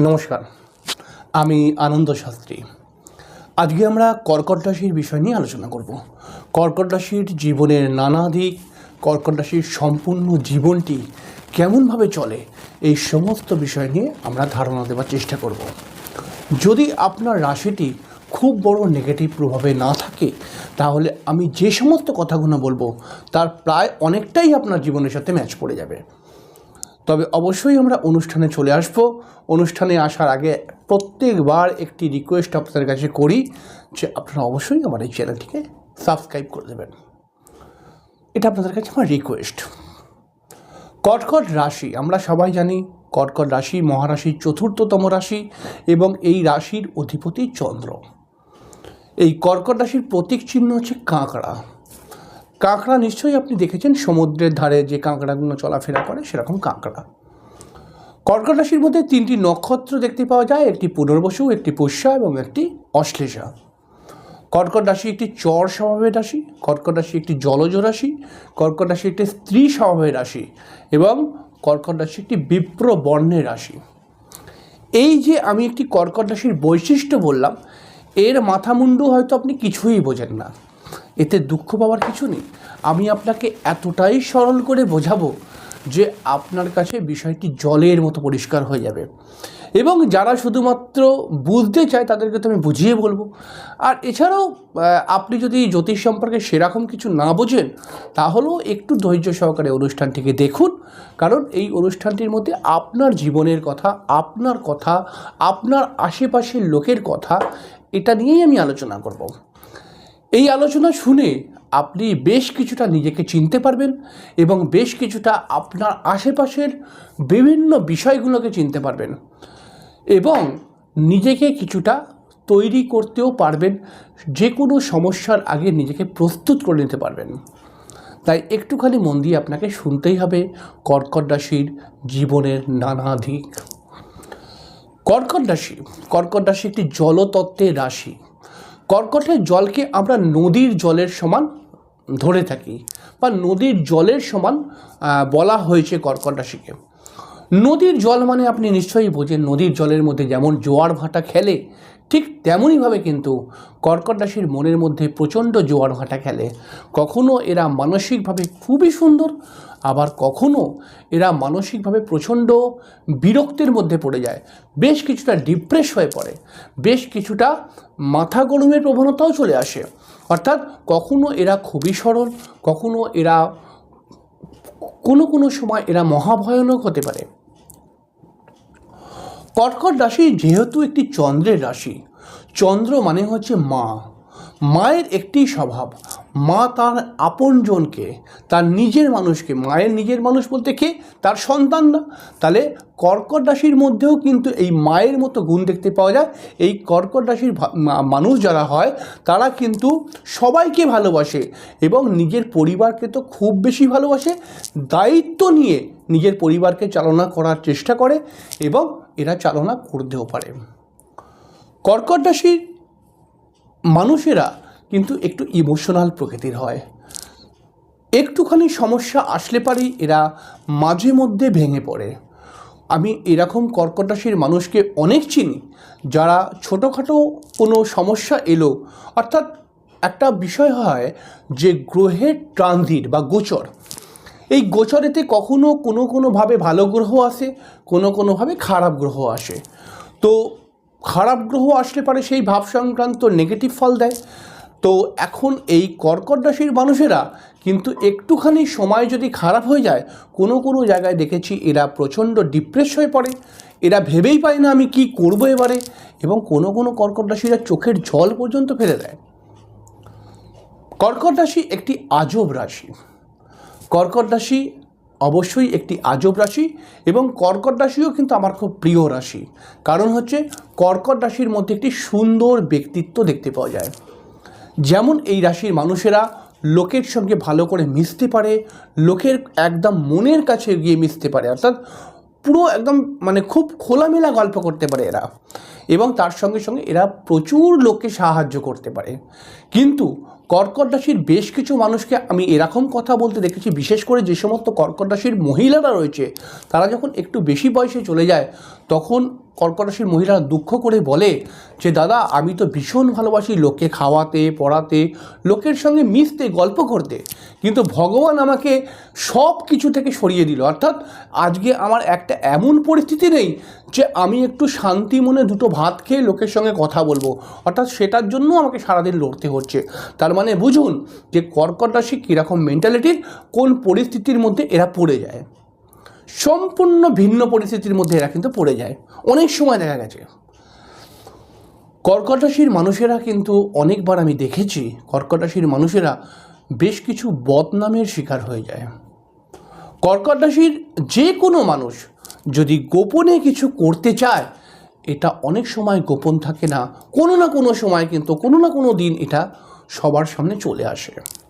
নমস্কার। আমি আনন্দ শাস্ত্রী। আজকে আমরা কর্কট রাশির বিষয় নিয়ে আলোচনা করব। কর্কট রাশির জীবনের নানা দিক, কর্কট রাশির সম্পূর্ণ জীবনটি কেমনভাবে চলে, এই সমস্ত বিষয় নিয়ে আমরা ধারণা দেওয়ার চেষ্টা করব। যদি আপনার রাশিটি খুব বড় নেগেটিভ প্রভাবে না থাকে, তাহলে আমি যে সমস্ত কথাগুলো বলব, তার প্রায় অনেকটাই আপনার জীবনের সাথে ম্যাচ পড়ে যাবে। তবে অবশ্যই আমরা অনুষ্ঠানে চলে আসব। অনুষ্ঠানে আসার আগে প্রত্যেকবার একটি রিকোয়েস্ট আপনাদের কাছে করি যে আপনারা অবশ্যই আমার এই চ্যানেলটিকে সাবস্ক্রাইব করে দেবেন। এটা আপনাদের কাছে আমার রিকোয়েস্ট কর্কট রাশি, আমরা সবাই জানি কর্কট রাশি মহারাশির চতুর্থতম রাশি এবং এই রাশির অধিপতি চন্দ্র। এই কর্কট রাশির প্রতীক চিহ্ন হচ্ছে কাঁকড়া। কাঁকড়া নিশ্চয়ই আপনি দেখেছেন, সমুদ্রের ধারে যে কাঁকড়াগুলো চলাফেরা করে, সেরকম কাঁকড়া। কর্কট রাশির মধ্যে তিনটি নক্ষত্র দেখতে পাওয়া যায়, একটি পুনর্বসু, একটি পুষ্যা এবং একটি অশ্লেষা। কর্কট রাশি একটি চর স্বভাবের রাশি কর্কট রাশি একটি জলজ রাশি কর্কট রাশি একটি স্ত্রী স্বভাবের রাশি এবং কর্কট রাশি একটি বিপ্র বর্ণের রাশি। এই যে আমি একটি কর্কট রাশির বৈশিষ্ট্য বললাম, এর মাথামুন্ডু হয়তো আপনি কিছুই বোঝেন না। এতে দুঃখ পাওয়ার কিছু নেই। আমি আপনাকে এতটাই সরল করে বোঝাবো যে আপনার কাছে বিষয়টি জলের মতো পরিষ্কার হয়ে যাবে। এবং যারা শুধুমাত্র বুঝতে চায় তাদেরকে তো আমি বুঝিয়ে বলব। আর এছাড়াও আপনি যদি জ্যোতিষ সম্পর্কে সেরকম কিছু না বোঝেন, তাহলেও একটু ধৈর্য সহকারে অনুষ্ঠানটিকে দেখুন। কারণ এই অনুষ্ঠানটির মধ্যে আপনার জীবনের কথা, আপনার কথা, আপনার আশেপাশের লোকের কথা, এটা নিয়েই আমি আলোচনা করব। এই আলোচনা শুনে আপনি বেশ কিছুটা নিজেকে চিনতে পারবেন এবং বেশ কিছুটা আপনার আশেপাশের বিভিন্ন বিষয়গুলোকে চিনতে পারবেন এবং নিজেকে কিছুটা তৈরি করতেও পারবেন যে কোনো সমস্যার আগে নিজেকে প্রস্তুত করে নিতে পারবেন। তাই একটুখানি মন দিয়ে আপনাকে শুনতেই হবে কর্কট রাশির জীবনের নানা দিক। কর্কট রাশি কর্কট রাশি একটি জলতত্ত্বের রাশি। কর্কটের জলকে আমরা নদীর জলের সমান ধরে থাকি বা নদীর জলের সমান বলা হয়েছে কর্কট রাশিকে। নদীর জল মানে আপনি নিশ্চয়ই বোঝেন, নদীর জলের মধ্যে যেমন জোয়ার ভাটা খেলে, ঠিক তেমনইভাবে কিন্তু কর্কট রাশির মনের মধ্যে প্রচণ্ড জোয়ার ভাটা খেলে। কখনো এরা মানসিকভাবে খুবই সুন্দর আবার কখনো এরা মানসিকভাবে প্রচণ্ড বিরক্তির মধ্যে পড়ে যায়। বেশ কিছুটা ডিপ্রেস হয়ে পড়ে। বেশ কিছুটা মাথা গরমের প্রবণতাও চলে আসে। অর্থাৎ কখনো এরা খুবই সরল, কখনো এরা কোনো কোনো সময় এরা মহাভয়ানক হতে পারে। কর্কট রাশি যেহেতু একটি চন্দ্রের রাশি, চন্দ্র মানে হচ্ছে মা। মায়ের একটি স্বভাব। মা তার আপনজনকে, তার নিজের মানুষকে, মায়ের নিজের মানুষ বলতে কে? তার সন্তান না তাহলে কর্কট রাশির মধ্যেও কিন্তু এই মায়ের মতো গুণ দেখতে পাওয়া যায়। এই কর্কট রাশির মানুষ যারা হয়, তারা কিন্তু সবাইকে ভালোবাসে এবং নিজের পরিবারকে তো খুব বেশি ভালোবাসে। দায়িত্ব নিয়ে নিজের পরিবারকে চালনা করার চেষ্টা করে এবং এরা চালনা করতেও পারে। কর্কট রাশির মানুষেরা কিন্তু একটু ইমোশনাল প্রকৃতির হয়। একটুখানি সমস্যা আসলে পারেই এরা মাঝে মধ্যে ভেঙে পড়ে। আমি এরকম কর্কট রাশির মানুষকে অনেক চিনি, যারা ছোটোখাটো কোনো সমস্যা এলো, অর্থাৎ একটা বিষয় হয় যে গ্রহের ট্রানজিট বা গোচর। এই গোচরেতে কখনো কোনো কোনোভাবে ভালো গ্রহ আসে, কোনো কোনোভাবে খারাপ গ্রহ আসে। তো খারাপ গ্রহ আসলে পারে সেই ভাব সংক্রান্ত নেগেটিভ ফল দেয়। তো এখন এই কর্কট রাশির মানুষেরা কিন্তু একটুখানি সময় যদি খারাপ হয়ে যায়, কোনো কোনো জায়গায় দেখেছি এরা প্রচণ্ড ডিপ্রেস হয়ে পড়ে। এরা ভেবেই পায় না আমি কি করব এবারে এবং কোনো কোনো কর্কট রাশিরা চোখের জল পর্যন্ত ফেলে দেয়। কর্কট রাশি একটি আজব রাশি। কর্কট রাশি অবশ্যই একটি আজব রাশি এবং কর্কট রাশিও কিন্তু আমার খুব প্রিয় রাশি। কারণ হচ্ছে কর্কট রাশির মধ্যে একটি সুন্দর ব্যক্তিত্ব দেখতে পাওয়া যায়। যেমন এই রাশির মানুষেরা লোকের সঙ্গে ভালো করে মিশতে পারে, লোকের একদম মনের কাছে গিয়ে মিশতে পারে, অর্থাৎ পুরো একদম মানে খুব খোলামেলা গল্প করতে পারে এরা। এবং তার সঙ্গে সঙ্গে এরা প্রচুর লোককে সাহায্য করতে পারে। কিন্তু কর্কট রাশির বেশ কিছু মানুষকে আমি এরকম কথা বলতে দেখেছি, বিশেষ করে যে সমস্ত কর্কট রাশির মহিলারা রয়েছে, তারা যখন একটু বেশি বয়সে চলে যায় তখন কর্কট রাশির মহিলা দুঃখ করে বলে যে, দাদা, আমি তো ভীষণ ভালোবাসি লোককে খাওয়াতে, পড়াতে, লোকের সঙ্গে মিশতে, গল্প করতে। কিন্তু ভগবান আমাকে সব কিছু থেকে সরিয়ে দিল। অর্থাৎ আজকে আমার একটা এমন পরিস্থিতি নেই যে, আমি একটু শান্তি মনে দুটো ভাত খেয়ে লোকের সঙ্গে কথা বলব। অর্থাৎ সেটার জন্য আমাকে সারাদিন লড়তে হচ্ছে। তার মানে বুঝুন যে, কর্কট রাশি কীরকম মেন্টালিটির কোন পরিস্থিতির মধ্যে এরা পড়ে যায়। সম্পূর্ণ ভিন্ন পরিস্থিতির মধ্যে এরা কিন্তু পড়ে যায়। অনেক সময় দেখা গেছে। কর্কট রাশির মানুষেরা কিন্তু অনেকবার আমি দেখেছি কর্কট রাশির মানুষেরা বেশ কিছু বদনামের শিকার হয়ে যায়। কর্কট রাশির যে কোনো মানুষ যদি গোপনে কিছু করতে চায়, এটা অনেক সময় গোপন থাকে না। কোনো না কোনো সময় কিন্তু, কোনো না কোনো দিন এটা সবার সামনে চলে আসে।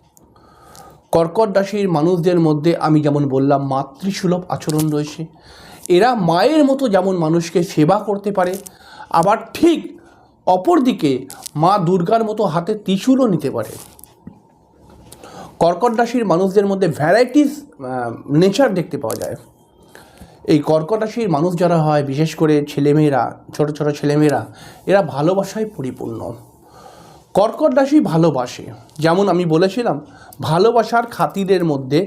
কর্কট রাশির মানুষদের মধ্যে আমি যেমন বললাম, মাতৃসুলভ আচরণ রয়েছে। এরা মায়ের মতো যেমন মানুষকে সেবা করতে পারে, আবার ঠিক অপরদিকে মা দুর্গার মতো হাতে ত্রিশূলও নিতে পারে। কর্কট রাশির মানুষদের মধ্যে ভ্যারাইটিস নেচার দেখতে পাওয়া যায়। এই কর্কট রাশির মানুষ যারা হয়, বিশেষ করে ছেলেমেয়েরা, ছোট ছোট ছেলেমেয়েরা, এরা ভালোবাসায় পরিপূর্ণ। কর্কট রাশি ভালোবাসে। যেমন আমি বলেছিলাম, ভালোবাসার খাতিরের মধ্যে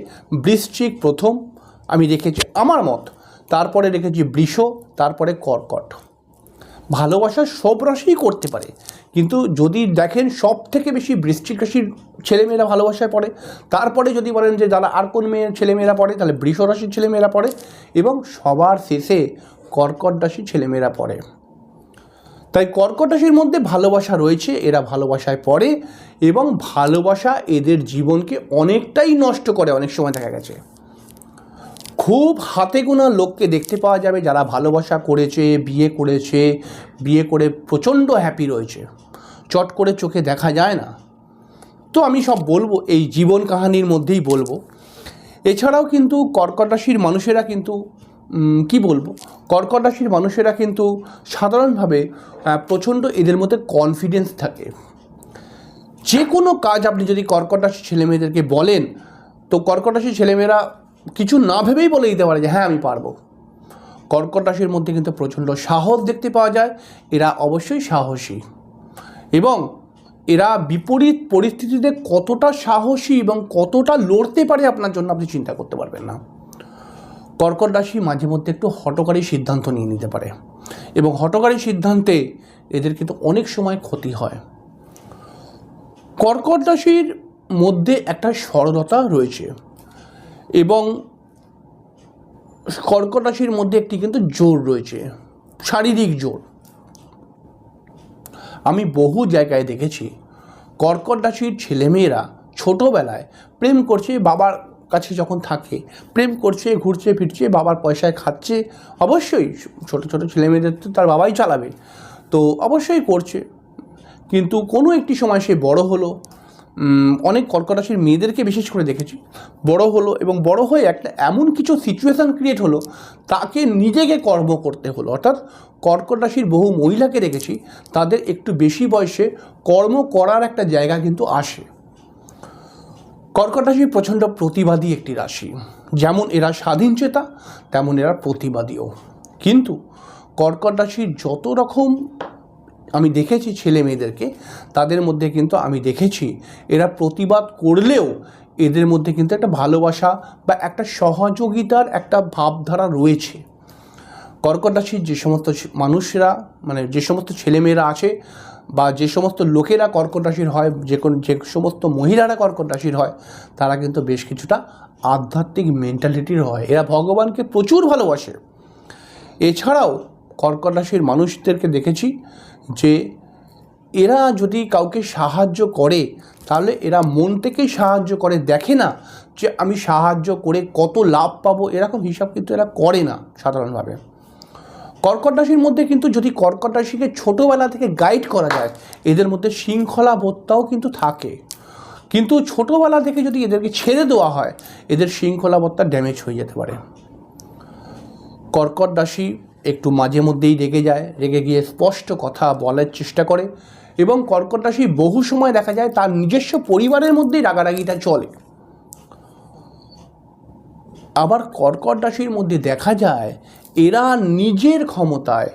বৃশ্চিক প্রথম, আমি রেখেছি আমার মত, তারপরে রেখেছি বৃষ, তারপরে কর্কট। ভালোবাসা সব রাশিই করতে পারে, কিন্তু যদি দেখেন সব থেকে বেশি বৃশ্চিক রাশির ছেলেমেয়েরা ভালোবাসায় পড়ে, তারপরে যদি বলেন যে যারা আর কোন মেয়ের ছেলেমেয়েরা পড়ে, তাহলে বৃষ রাশির ছেলেমেয়েরা পড়ে, এবং সবার শেষে কর্কট রাশির ছেলেমেয়েরা পড়ে। তাই কর্কট রাশির মধ্যে ভালোবাসা রয়েছে, এরা ভালোবাসায় পড়ে এবং ভালোবাসা এদের জীবনকে অনেকটাই নষ্ট করে অনেক সময় দেখা গেছে। খুব হাতে গোনা লোককে দেখতে পাওয়া যাবে যারা ভালোবাসা করেছে, বিয়ে করেছে, বিয়ে করে প্রচণ্ড হ্যাপি রয়েছে। চট করে চোখে দেখা যায় না। তো আমি সব বলব, এই জীবন কাহানির মধ্যেই বলব। এছাড়াও কিন্তু কর্কট রাশির মানুষেরা কিন্তু কি বলব? কর্কট রাশির মানুষেরা কিন্তু সাধারণভাবে প্রচণ্ড এদের মধ্যে কনফিডেন্স থাকে। যে কোনো কাজ আপনি যদি কর্কট রাশির ছেলেমেয়েদেরকে বলেন, তো কর্কট রাশির ছেলেমেয়েরা কিছু না ভেবেই বলে দিতে পারে যে হ্যাঁ আমি পারব। কর্কট রাশির মধ্যে কিন্তু প্রচণ্ড সাহস দেখতে পাওয়া যায়। এরা অবশ্যই সাহসী। এবং এরা বিপরীত পরিস্থিতিতে কতটা সাহসী এবং কতটা লড়তে পারে আপনার জন্য আপনি চিন্তা করতে পারবেন না। কর্কট রাশি মাঝে মধ্যে একটু হটকারী সিদ্ধান্ত নিয়ে নিতে পারে। এবং হটকারী সিদ্ধান্তে এদের কিন্তু অনেক সময় ক্ষতি হয়। কর্কট রাশির মধ্যে একটা সরলতা রয়েছে এবং কর্কট রাশির মধ্যে একটি কিন্তু জোর রয়েছে, শারীরিক জোর। আমি বহু জায়গায় দেখেছি কর্কট রাশির ছেলেমেয়েরা ছোটোবেলায় প্রেম করছে বাবার কাছে যখন থাকে, প্রেম করছে, ঘুরছে, ফিরছে, বাবার পয়সায় খাচ্ছে, অবশ্যই ছোট ছোট ছেলেমেয়েদের তো তার বাবাই চালাবে। তো অবশ্যই করছে। কিন্তু কোনো একটি সময় সে বড় হলো। অনেক কর্কট রাশির মেয়েদেরকে বিশেষ করে দেখেছি। বড় হলো এবং বড় হয়ে একটা এমন কিছু সিচুয়েশান ক্রিয়েট হলো, তাকে নিজেকে কর্ম করতে হলো। অর্থাৎ কর্কট রাশির বহু মহিলাকে দেখেছি, তাদের একটু বেশি বয়সে কর্ম করার একটা জায়গা কিন্তু আসে। কর্কট রাশি প্রচণ্ড প্রতিবাদী একটি রাশি। যেমন এরা স্বাধীনচেতা তেমন এরা প্রতিবাদীও। কিন্তু কর্কট রাশির যত রকম আমি দেখেছি ছেলে মেয়েদেরকে, তাদের মধ্যে কিন্তু আমি দেখেছি এরা প্রতিবাদ করলেও এদের মধ্যে কিন্তু একটা ভালোবাসা বা একটা সহযোগিতার একটা ভাবধারা রয়েছে। কর্কট রাশির যে সমস্ত মানুষরা মানে যে সমস্ত ছেলেমেয়েরা আছে বা যে সমস্ত লোকেরা কর্কট রাশির হয়, যে কোন যে সমস্ত মহিলারা কর্কট রাশির হয়, তারা কিন্তু বেশ কিছুটা আধ্যাত্মিক মেন্টালিটির হয়। এরা ভগবানকে প্রচুর ভালোবাসে। এছাড়াও কর্কট রাশির মানুষদেরকে দেখেছি যে এরা যদি কাউকে সাহায্য করে, তাহলে এরা মন থেকেই সাহায্য করে। দেখে না যে আমি সাহায্য করে কত লাভ পাবো, এরকম হিসাব কিন্তু এরা করে না সাধারণভাবে। কর্কট রাশির মধ্যে কিন্তু যদি কর্কট রাশিকে ছোটোবেলা থেকে গাইড করা যায়, এদের মধ্যে শৃঙ্খলা বোধটাও কিন্তু থাকে। কিন্তু ছোটোবেলা থেকে যদি এদেরকে ছেড়ে দেওয়া হয়, এদের শৃঙ্খলাবোধটা ড্যামেজ হয়ে যেতে পারে। কর্কট রাশি একটু মাঝে মধ্যেই রেগে যায়, রেগে গিয়ে স্পষ্ট কথা বলার চেষ্টা করে এবং কর্কট রাশি বহু সময় দেখা যায় তার নিজস্ব পরিবারের মধ্যেই রাগারাগিটা চলে। আবার কর্কট রাশির মধ্যে দেখা যায় এরা নিজের ক্ষমতায়,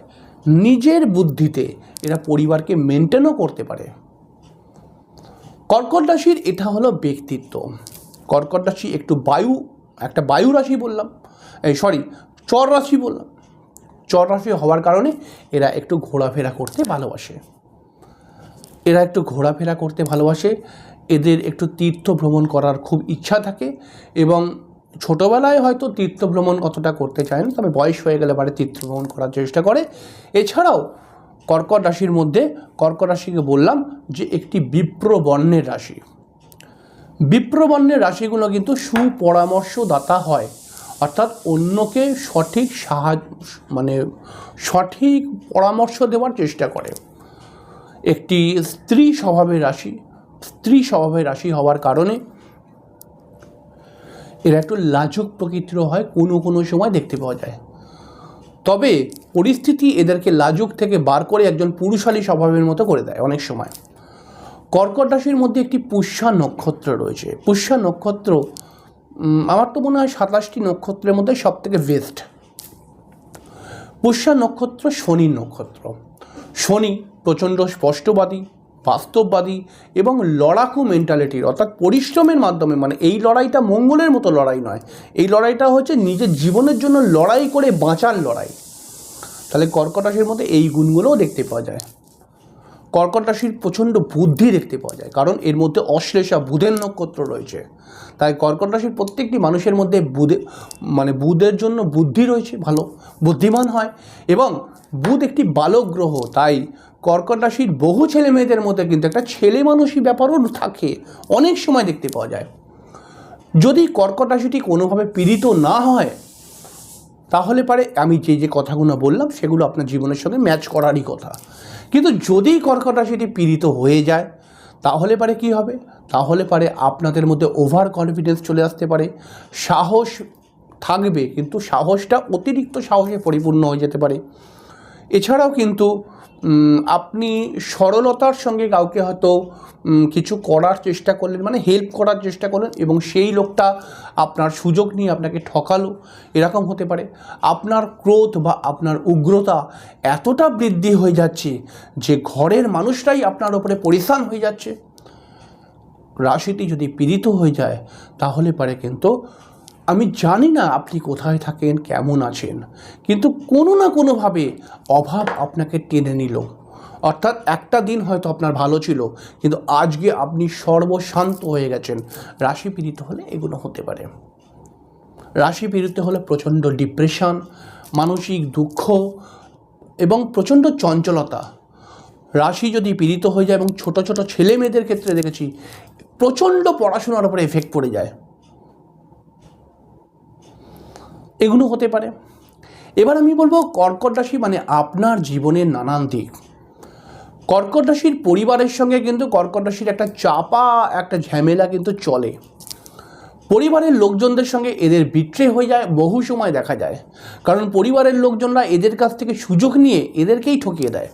নিজের বুদ্ধিতে এরা পরিবারকে মেনটেনও করতে পারে। কর্কট রাশির এটা হলো ব্যক্তিত্ব। কর্কট রাশি একটু বায়ু, একটা বায়ু রাশি বললাম, এই সরি চর রাশি বললাম। চর রাশি হওয়ার কারণে এরা একটু ঘোরাফেরা করতে ভালোবাসে। এরা একটু ঘোরাফেরা করতে ভালোবাসে। এদের একটু তীর্থ ভ্রমণ করার খুব ইচ্ছা থাকে এবং ছোটোবেলায় হয়তো তীর্থ ভ্রমণ অতটা করতে চায় না, তবে বয়স হয়ে গেলে পারে তীর্থ ভ্রমণ করার চেষ্টা করে। এছাড়াও কর্কট রাশির মধ্যে, কর্কট রাশিকে বললাম যে একটি বিপ্র বর্ণের রাশি। বিপ্র বর্ণের রাশিগুলো কিন্তু সুপরামর্শদাতা হয়। অর্থাৎ অন্যকে সঠিক সাহায্য মানে সঠিক পরামর্শ দেওয়ার চেষ্টা করে। একটি স্ত্রী স্বভাবের রাশি, স্ত্রী স্বভাবের রাশি হওয়ার কারণে এরা একটু লাজুক প্রকৃতির হয়, কোনো কোনো সময় দেখতে পাওয়া যায়। তবে পরিস্থিতি এদেরকে লাজুক থেকে বার করে একজন পুরুষালী স্বভাবের মতো করে দেয় অনেক সময়। কর্কট রাশির মধ্যে একটি পুষ্যা নক্ষত্র রয়েছে। পুষ্যা নক্ষত্র আমার তো মনে হয় সাতাশটি নক্ষত্রের মধ্যে সব থেকে বেস্ট। পুষ্যা নক্ষত্র শনির নক্ষত্র। শনি প্রচণ্ড স্পষ্টবাদী বাস্তববাদী এবং লড়াকু মেন্টালিটির অর্থাৎ পরিশ্রমের মাধ্যমে মানে এই লড়াইটা মঙ্গলের মতো লড়াই নয়। এই লড়াইটা হচ্ছে নিজের জীবনের জন্য লড়াই করে বাঁচার লড়াই। তাহলে কর্কট রাশির মধ্যে এই গুণগুলোও দেখতে পাওয়া যায়। কর্কট রাশির প্রচণ্ড বুদ্ধি দেখতে পাওয়া যায়, কারণ এর মধ্যে অশ্লেষা বুধের নক্ষত্র রয়েছে। তাই কর্কট রাশির প্রত্যেকটি মানুষের মধ্যে বুধে মানে বুধের জন্য বুদ্ধি রয়েছে, ভালো, বুদ্ধিমান হয়। এবং বুধ একটি বালক গ্রহ, তাই কর্কট রাশির বহু ছেলে মেয়েদের মধ্যে কিন্তু একটা ছেলে মানুষই ব্যাপারও থাকে, অনেক সময় দেখতে পাওয়া যায়। যদি কর্কট রাশিটি কোনোভাবে পীড়িত না হয়, তাহলে পারে আমি যে যে কথাগুলো বললাম, সেগুলো আপনার জীবনের সঙ্গে ম্যাচ করারই কথা। কিন্তু যদি কর্কট রাশিটি পীড়িত হয়ে যায়, তাহলে পারে কি হবে? তাহলে পারে আপনাদের মধ্যে ওভার কনফিডেন্স চলে আসতে পারে। সাহস থাকবে, কিন্তু সাহসটা অতিরিক্ত সাহসে পরিপূর্ণ হয়ে যেতে পারে। এছাড়াও কিন্তু আপনি সরলতার সঙ্গে কাউকে হয়তো কিছু করার চেষ্টা করলেন মানে হেল্প করার চেষ্টা করলেন এবং সেই লোকটা আপনার সুযোগ নিয়ে আপনাকে ঠকালো, এরকম হতে পারে। আপনার ক্রোধ বা আপনার উগ্রতা এতটা বৃদ্ধি হয়ে যাচ্ছে যে ঘরের মানুষরাই আপনার ওপরে পরিশান হয়ে যাচ্ছে। রাশিটি যদি পীড়িত হয়ে যায়, তাহলে পারে কিন্তু আমি জানি না আপনি কোথায় থাকেন, কেমন আছেন, কিন্তু কোনো না কোনোভাবে অভাব আপনাকে টেনে নিল। অর্থাৎ একটা দিন হয়তো আপনার ভালো ছিল, কিন্তু আজকে আপনি সর্বশান্ত হয়ে গেছেন। রাশি পীড়িত হলে এগুলো হতে পারে। রাশি পীড়িত হলে প্রচণ্ড ডিপ্রেশন মানসিক দুঃখ এবং প্রচণ্ড চঞ্চলতা। রাশি যদি পীড়িত হয়ে যায় এবং ছোট ছোট ছেলে মেয়েদের ক্ষেত্রে দেখেছি, প্রচণ্ড পড়াশোনার উপরে এফেক্ট পড়ে যায়। এগুলো হতে পারে। এবার আমি বলব কর্কট রাশি মানে আপনার জীবনের নানান দিক। কর্কট রাশির পরিবারের সঙ্গে কিন্তু কর্কট রাশির একটা চাপা, একটা ঝামেলা কিন্তু চলে। পরিবারের লোকজনদের সঙ্গে এদের বিট্রে হয়ে যায়, বহু সময় দেখা যায়। কারণ পরিবারের লোকজনরা এদের কাছ থেকে সুযোগ নিয়ে এদেরকেই ঠকিয়ে দেয়।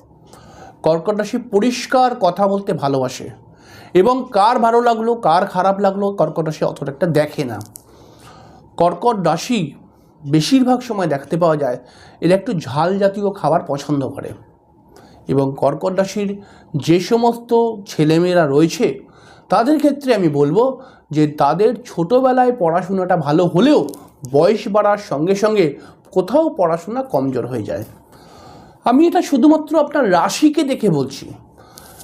কর্কট রাশি পরিষ্কার কথা বলতে ভালোবাসে এবং কার ভালো লাগল, কার খারাপ লাগল, কর্কট রাশি অতটা একটা দেখে না। কর্কট রাশি বেশিরভাগ সময় দেখতে পাওয়া যায় এরা একটু ঝাল জাতীয় খাবার পছন্দ করে। এবং কর্কট রাশির যে সমস্ত ছেলেমেয়েরা রয়েছে, তাদের ক্ষেত্রে আমি বলব যে তাদের ছোটোবেলায় পড়াশোনাটা ভালো হলেও বয়স বাড়ার সঙ্গে সঙ্গে কোথাও পড়াশোনা কমজোর হয়ে যায়। আমি এটা শুধুমাত্র আপনার রাশিকে দেখে বলছি।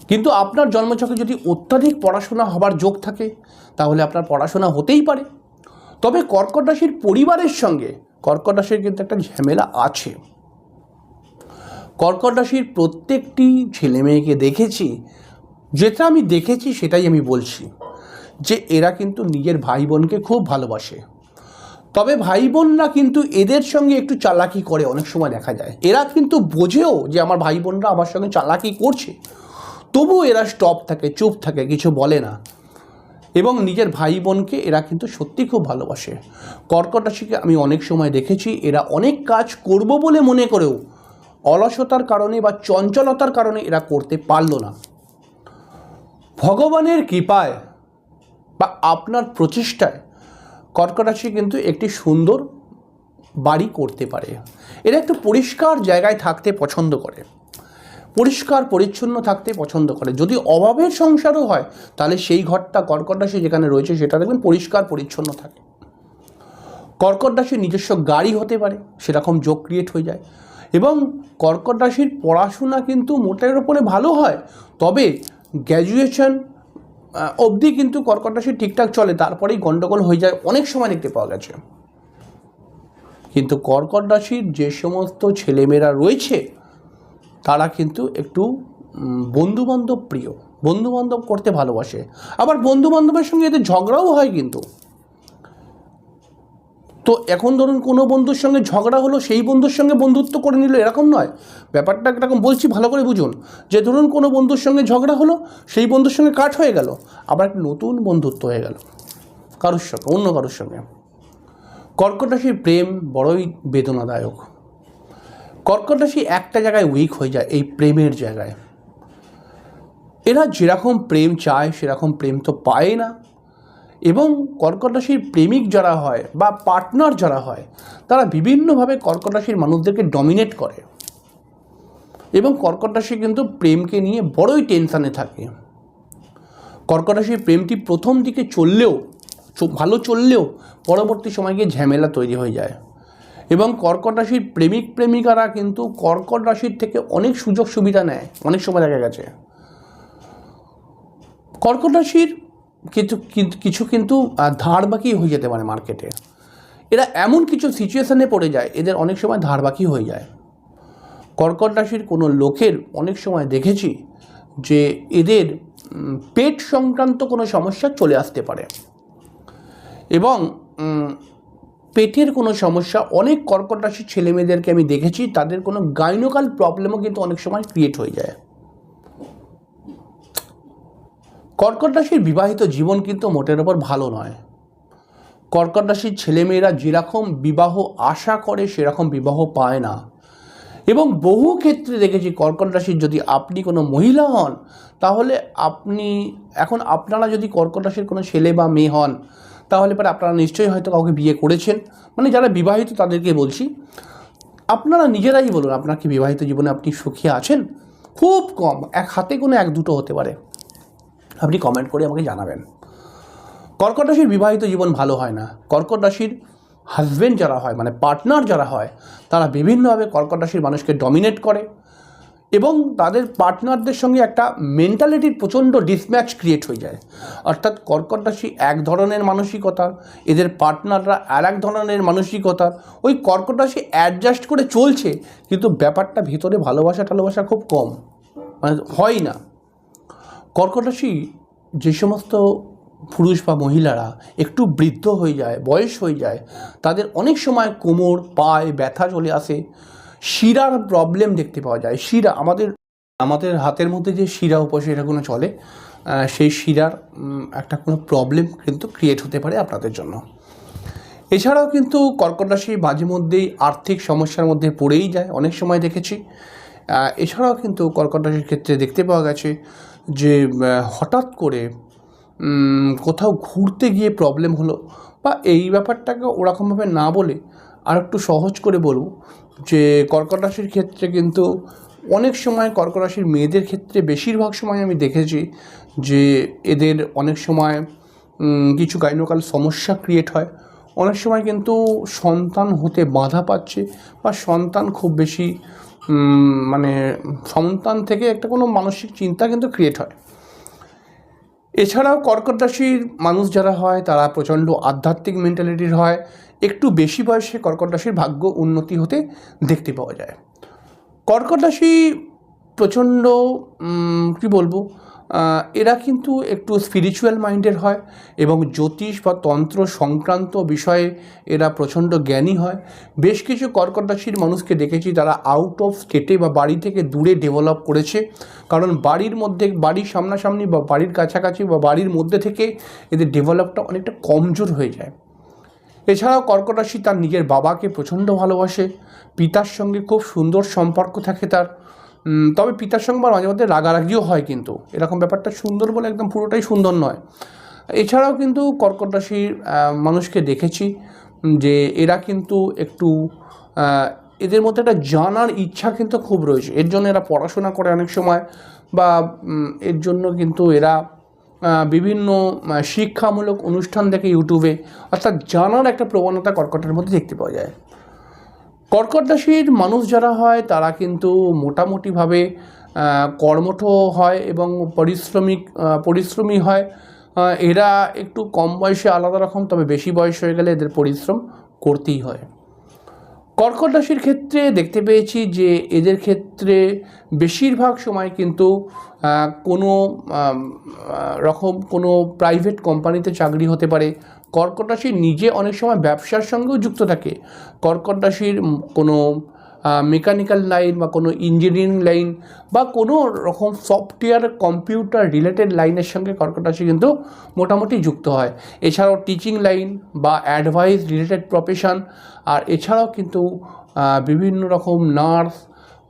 কিন্তু আপনার জন্মছকে যদি অত্যাধিক পড়াশোনা হবার যোগ থাকে, তাহলে আপনার পড়াশোনা হতেই পারে। তবে কর্কট রাশির পরিবারের সঙ্গে কর্কট রাশির কিন্তু একটা ঝামেলা আছে। কর্কট রাশির প্রত্যেকটি ছেলে মেয়েকে দেখেছি, যেটা আমি দেখেছি সেটাই আমি বলছি, যে এরা কিন্তু নিজের ভাই বোনকে খুব ভালোবাসে। তবে ভাই বোনরা কিন্তু এদের সঙ্গে একটু চালাকি করে অনেক সময় দেখা যায়। এরা কিন্তু বোঝেও যে আমার ভাই বোনরা আমার সঙ্গে চালাকি করছে। তবুও এরা স্টপ থাকে, চুপ থাকে, কিছু বলে না। এবং নিজের ভাই বোনকে এরা কিন্তু সত্যি খুব ভালোবাসে। কর্কট রাশিকে আমি অনেক সময় দেখেছি, এরা অনেক কাজ করব বলে মনে করেও অলসতার কারণে বা চঞ্চলতার কারণে এরা করতে পারল না। ভগবানের কৃপায় বা আপনার প্রচেষ্টায় কর্কট রাশি কিন্তু একটি সুন্দর বাড়ি করতে পারে। এরা একটু পরিষ্কার জায়গায় থাকতে পছন্দ করে। পরিষ্কার, পরিচ্ছন্ন থাকতে পছন্দ করে। যদি অভাবের সংসারও হয়, তাহলে সেই ঘরটা কর্কট রাশি যেখানে রয়েছে সেটা দেখবেন পরিষ্কার, পরিচ্ছন্ন থাকে। কর্কট রাশির নিজস্ব গাড়ি হতে পারে, সেরকম যোগ ক্রিয়েট হয়ে যায়। এবং কর্কট রাশির পড়াশোনা কিন্তু মোটের ওপরে ভালো হয়, তবে গ্র্যাজুয়েশন অবধি কিন্তু কর্কট রাশি ঠিকঠাক চলে, তারপরেই গণ্ডগোল হয়ে যায়, অনেক সময় দেখতে পাওয়া গেছে। কিন্তু কর্কট রাশির যে সমস্ত ছেলেমেয়েরা রয়েছে তারা কিন্তু একটু বন্ধুবান্ধব প্রিয়। বন্ধুবান্ধব করতে ভালোবাসে। আবার বন্ধুবান্ধবের সঙ্গে এদের ঝগড়াও হয় কিন্তু। তো এখন ধরুন কোনো বন্ধুর সঙ্গে ঝগড়া হলো, সেই বন্ধুর সঙ্গে বন্ধুত্ব করে নিল, এরকম নয়। ব্যাপারটা এরকম বলছি, ভালো করে বুঝুন। যে ধরুন কোনো বন্ধুর সঙ্গে ঝগড়া হলো, সেই বন্ধুর সঙ্গে কাট হয়ে গেল, আবার একটা নতুন বন্ধুত্ব হয়ে গেল। কারোর সঙ্গে, অন্য কারোর সঙ্গে। কর্কট রাশির প্রেম বড়ই বেদনাদায়ক। কর্কট রাশি একটা জায়গায় উইক হয়ে যায়, এই প্রেমের জায়গায়। এরা যেরকম প্রেম চায়, সেরকম প্রেম তো পায় না। এবং কর্কট রাশির প্রেমিক যারা হয় বা পার্টনার যারা হয়, তারা বিভিন্নভাবে কর্কট রাশির মানুষদেরকে ডমিনেট করে। এবং কর্কট রাশি কিন্তু প্রেমকে নিয়ে বড়ই টেনশানে থাকে। কর্কট রাশির প্রেমটি প্রথম দিকে চললেও ভালো চললেও পরবর্তী সময় গিয়ে ঝামেলা তৈরি হয়ে যায়। এবং কর্কট রাশির প্রেমিক, প্রেমিকারা কিন্তু কর্কট রাশির থেকে অনেক সুযোগ সুবিধা নেয়, অনেক সময় দেখা গেছে। কর্কট রাশির কিন্তু- কিছু কিন্তু ধার বাকি হয়ে যেতে পারে মার্কেটে এরা এমন কিছু সিচুয়েশানে পড়ে যায়, এদের অনেক সময় ধার বাকি হয়ে যায়। কর্কট রাশির কোনো লোকের অনেক সময় দেখেছি যে এদের পেট সংক্রান্ত কোনো সমস্যা চলে আসতে পারে। এবং পেটের কোনো সমস্যা, অনেক কর্কট রাশির ছেলেমেয়েদেরকে আমি দেখেছি, তাদের কোনো গাইনোকাল প্রবলেমও কিন্তু অনেক সময় ক্রিয়েট হয়ে যায়। কর্কট রাশির বিবাহিত জীবন কিন্তু মোটের ওপর ভালো নয়। কর্কট রাশির ছেলেমেয়েরা যেরকম বিবাহ আশা করে, সেরকম বিবাহ পায় না। এবং বহু ক্ষেত্রে দেখেছি কর্কট রাশির যদি আপনি কোনো মহিলা হন, তাহলে আপনি, এখন আপনারা যদি কর্কট রাশির কোনো ছেলে বা মেয়ে হন তাহলে পরে আপনারা নিশ্চয়ই হয়তো কাউকে বিয়ে করেছেন। মানে যারা বিবাহিত তাদেরকে বলছি, আপনারা নিজেরাই বলুন, আপনার কি বিবাহিত জীবনে আপনি সুখী আছেন? খুব কম, এক হাতে কোনো, এক দুটো হতে পারে। আপনি কমেন্ট করে আমাকে জানাবেন। কর্কট রাশির বিবাহিত জীবন ভালো হয় না। কর্কট রাশির হাজবেন্ড যারা হয় মানে পার্টনার যারা হয়, তারা বিভিন্নভাবে কর্কট রাশির মানুষকে ডমিনেট করে। এবং তাদের পার্টনারদের সঙ্গে একটা মেন্টালিটির প্রচণ্ড ডিসম্যাচ ক্রিয়েট হয়ে যায়। অর্থাৎ কর্কট রাশি এক ধরনের মানসিকতা, এদের পার্টনাররা আর এক ধরনের মানসিকতা, ওই কর্কট রাশি অ্যাডজাস্ট করে চলছে, কিন্তু ব্যাপারটা ভিতরে ভালোবাসা টালোবাসা খুব কম। মানে হয় না। কর্কট রাশি যে সমস্ত পুরুষ বা মহিলারা একটু বৃদ্ধ হয়ে যায়, বয়স হয়ে যায়, তাদের অনেক সময় কোমর, পায়ে ব্যথা চলে আসে। শিরার প্রবলেম দেখতে পাওয়া যায়। শিরা আমাদের আমাদের হাতের মধ্যে যে শিরা উপসে কোনো চলে সেই শিরার একটা কোনো প্রবলেম কিন্তু ক্রিয়েট হতে পারে আপনাদের জন্য। এছাড়াও কিন্তু কর্কট রাশি মাঝে মধ্যেই আর্থিক সমস্যার মধ্যে পড়েই যায়, অনেক সময় দেখেছি। এছাড়াও কিন্তু কর্কট রাশির ক্ষেত্রে দেখতে পাওয়া গেছে যে হঠাৎ করে কোথাও ঘুরতে গিয়ে প্রবলেম হলো বা এই ব্যাপারটাকে ওরকমভাবে না বলে আর একটু সহজ করে বলব যে কর্কট রাশির ক্ষেত্রে কিন্তু অনেক সময় কর্কট রাশির মেয়েদের ক্ষেত্রে বেশিরভাগ সময় আমি দেখেছি যে এদের অনেক সময় কিছু গাইনোকাল সমস্যা ক্রিয়েট হয়। অনেক সময় কিন্তু সন্তান হতে বাধা পাচ্ছে বা সন্তান খুব বেশি মানে সন্তান থেকে একটা কোনো মানসিক চিন্তা কিন্তু ক্রিয়েট হয়। এছাড়াও কর্কট রাশির মানুষ যারা হয়, তারা প্রচণ্ড আধ্যাত্মিক মেন্টালিটির হয় একটু বেশি বয়সে কর্কট রাশির ভাগ্য উন্নতি হতে দেখতে পাওয়া যায়। কর্কট রাশি প্রচণ্ড কী বলব এরা কিন্তু একটু স্পিরিচুয়াল মাইন্ডের হয় এবং জ্যোতিষ বা তন্ত্র সংক্রান্ত বিষয়ে এরা প্রচণ্ড জ্ঞানী হয়। বেশ কিছু কর্কট রাশির মানুষকে দেখেছি তারা আউট অফ স্টেটে বা বাড়ি থেকে দূরে ডেভেলপ করেছে। কারণ বাড়ির মধ্যে, বাড়ির সামনাসামনি বা বাড়ির কাছাকাছি বা বাড়ির মধ্যে থেকে এদের ডেভেলপটা অনেকটা কমজোর হয়ে যায়। এছাড়াও কর্কট রাশি তার নিজের বাবাকে প্রচণ্ড ভালোবাসে, পিতার সঙ্গে খুব সুন্দর সম্পর্ক থাকে তার। তবে পিতার সঙ্গে মাঝে মধ্যে রাগারাগিও হয় কিন্তু। এরকম ব্যাপারটা সুন্দর বলে একদম পুরোটাই সুন্দর নয়। এছাড়াও কিন্তু কর্কট রাশির মানুষকে দেখেছি যে এরা কিন্তু একটু এদের মধ্যে একটা জানার ইচ্ছা কিন্তু খুব রয়েছে। এর জন্য এরা পড়াশোনা করে অনেক সময় বা এর জন্য কিন্তু এরা বিভিন্ন শিক্ষামূলক অনুষ্ঠান দেখে ইউটিউবে অর্থাৎ জানার একটা প্রবণতা কর্কটের মধ্যে দেখতে পাওয়া যায়। কর্কট রাশির মানুষ যারা হয়, তারা কিন্তু মোটামুটিভাবে কর্মঠ হয় এবং পরিশ্রমিক পরিশ্রমী হয়। এরা একটু কম বয়সে আলাদা রকম, তবে বেশি বয়স হয়ে গেলে এদের পরিশ্রম করতেই হয়। কর্কট রাশির ক্ষেত্রে দেখতে পেয়েছি যে এদের ক্ষেত্রে বেশিরভাগ সময় কিন্তু কোনো রকম কোনো প্রাইভেট কোম্পানিতে চাকরি হতে পারে। কর্কট রাশি নিজে অনেক সময় ব্যবসার সঙ্গেও যুক্ত থাকে। কর্কট রাশির কোনো মেকানিক্যাল লাইন বা কোনো ইঞ্জিনিয়ারিং লাইন বা কোনো রকম সফটওয়্যার কম্পিউটার রিলেটেড লাইনের সঙ্গে কর্কট রাশি কিন্তু মোটামুটি যুক্ত হয়। এছাড়াও টিচিং লাইন বা অ্যাডভাইস রিলেটেড প্রফেশন আর এছাড়াও কিন্তু বিভিন্ন রকম নার্স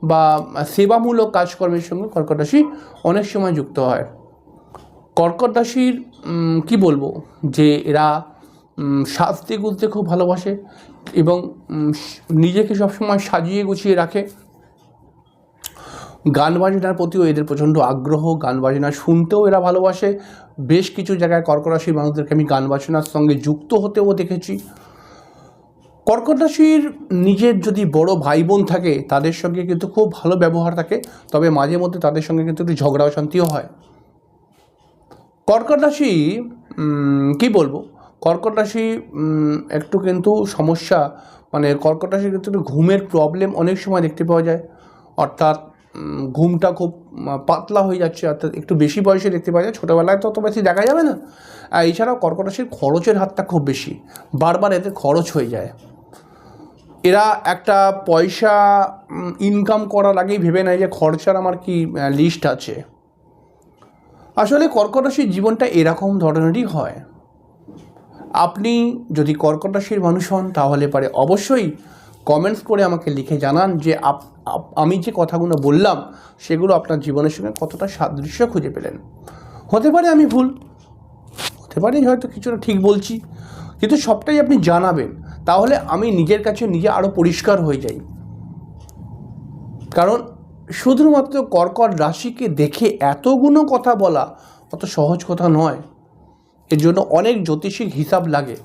বা সেবামূলক কাজকর্মের সঙ্গে কর্কট রাশি অনেক সময় যুক্ত হয়। কর্কট রাশির কি বলব? যে এরা উম, সাজতে গুজতে খুব ভালোবাসে এবং নিজেকে সবসময় সাজিয়ে গুছিয়ে রাখে। গান বাজনার প্রতিও এদের প্রচণ্ড আগ্রহ গান বাজনা শুনতেও এরা ভালোবাসে। বেশ কিছু জায়গায় কর্কট রাশির মানুষদেরকে আমি গান বাজনার সঙ্গে যুক্ত হতেও দেখেছি। কর্কট নিজের যদি বড় ভাই বোন থাকে তাদের সঙ্গে কিন্তু খুব ভালো ব্যবহার থাকে তবে মাঝে মধ্যে তাদের সঙ্গে কিন্তু একটু ঝগড়া অশান্তিও হয়। কর্কট উম, কি বলব? কর্কট রাশি একটু কিন্তু সমস্যা মানে কর্কট রাশির কিন্তু একটু ঘুমের প্রবলেম অনেক সময় দেখতে পাওয়া যায়। অর্থাৎ ঘুমটা খুব পাতলা হয়ে যাচ্ছে, অর্থাৎ একটু বেশি বয়সে দেখতে পাওয়া যায়, ছোটোবেলায় তো অত বেশি দেখা যাবে না। আর এছাড়াও কর্কট রাশির খরচের হাতটা খুব বেশি, বারবার এতে খরচ হয়ে যায়। এরা একটা পয়সা ইনকাম করার আগেই ভেবে নেয় যে খরচার আমার কি লিস্ট আছে। আসলে কর্কট রাশির জীবনটা এরকম ধরনেরই হয়। আপনি যদি কর্কট রাশির মানুষ হন, তাহলে পারে অবশ্যই কমেন্টস করে আমাকে লিখে জানান যে আমি যে কথাগুলো বললাম, সেগুলো আপনার জীবনের সঙ্গে কতটা সাদৃশ্য খুঁজে পেলেন। হতে পারে আমি ভুল, হতে পারে হয়তো কিছুটা ঠিক বলছি, কিন্তু সবটাই আপনি জানাবেন, তাহলে আমি নিজের কাছে নিজে আরও পরিষ্কার হয়ে যাই। কারণ শুধুমাত্র কর্কট রাশিকে দেখে এতগুলো কথা বলা অত সহজ কথা নয়। এর জন্য অনেক জ্যোতিষিক হিসাব লাগে।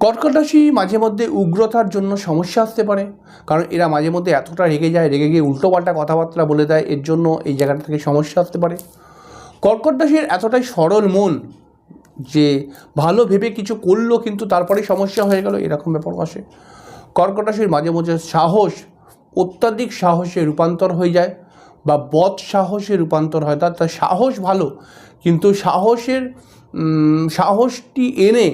কর্কট রাশি মাঝে মধ্যে উগ্রতার জন্য সমস্যা আসতে পারে, কারণ এরা মাঝে মধ্যে এতটা রেগে যায়, রেগে গিয়ে উল্টোপাল্টা কথাবার্তা বলে দেয়, এর জন্য এই জায়গাটা থেকে সমস্যা আসতে পারে। কর্কট রাশির এতটাই সরল মন যে ভালো ভেবে কিছু করল কিন্তু তারপরে সমস্যা হয়ে গেল, এরকম ব্যাপার আসে। কর্কট রাশির মাঝে মাঝে সাহস, অত্যাধিক সাহসে রূপান্তর হয়ে যায় বা বদ সাহসে রূপান্তর হয়, তার সাহস ভালো কিন্তু সাহসের সাহসটি এনে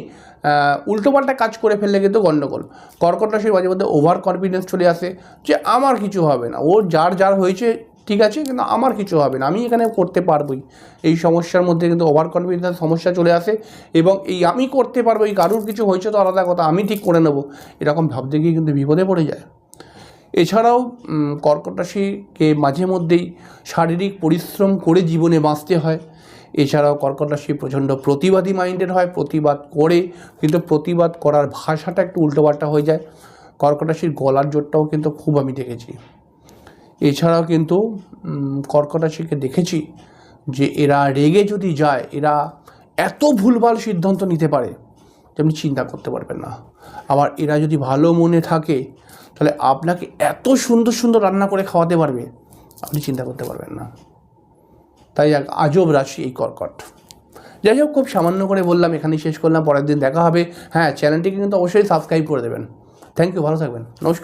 উল্টোপাল্টা কাজ করে ফেললে কিন্তু গণ্ডগোল কর্কট রাশির মাঝে মধ্যে ওভার কনফিডেন্স চলে আসে যে আমার কিছু হবে না। ওর যার যার হয়েছে ঠিক আছে, কিন্তু আমার কিছু হবে না। আমি এখানে করতে পারবোই। এই সমস্যার মধ্যে কিন্তু ওভার কনফিডেন্স সমস্যা চলে আসে এবং এই আমি করতে পারব, এই কারুর কিছু হয়েছে তো আলাদা কথা, আমি ঠিক করে নেব। এরকম ভাবতে গিয়ে কিন্তু বিপদে পড়ে যায়। এছাড়াও কর্কট রাশিকে মাঝে মধ্যেই শারীরিক পরিশ্রম করে জীবনে বাঁচতে হয়। এছাড়াও কর্কট রাশি প্রচণ্ড প্রতিবাদী মাইন্ডের হয়, প্রতিবাদ করে, কিন্তু প্রতিবাদ করার ভাষাটা একটু উল্টোপাল্টা হয়ে যায়। কর্কট রাশির গলার জোরটাও কিন্তু খুব আমি দেখেছি। এছাড়াও কিন্তু কর্কট রাশিকে দেখেছি যে এরা রেগে যদি যায়, এরা এত ভুলভাল সিদ্ধান্ত নিতে পারে আপনি চিন্তা করতে পারবেন না। আবার এরা যদি ভালো মনে থাকে, তাহলে আপনাকে এত সুন্দর সুন্দর রান্না করে খাওয়াতে পারবে, আপনি চিন্তা করতে পারবেন না। তাই এক আজব রাশি এই কর্কট। যাই হোক, খুব সামান্য করে বললাম, এখানেই শেষ করলাম, পরের দিন দেখা হবে। হ্যাঁ চ্যানেলটিকে কিন্তু অবশ্যই সাবস্ক্রাইব করে দেবেন। থ্যাংক ইউ ভালো থাকবেন। নমস্কার।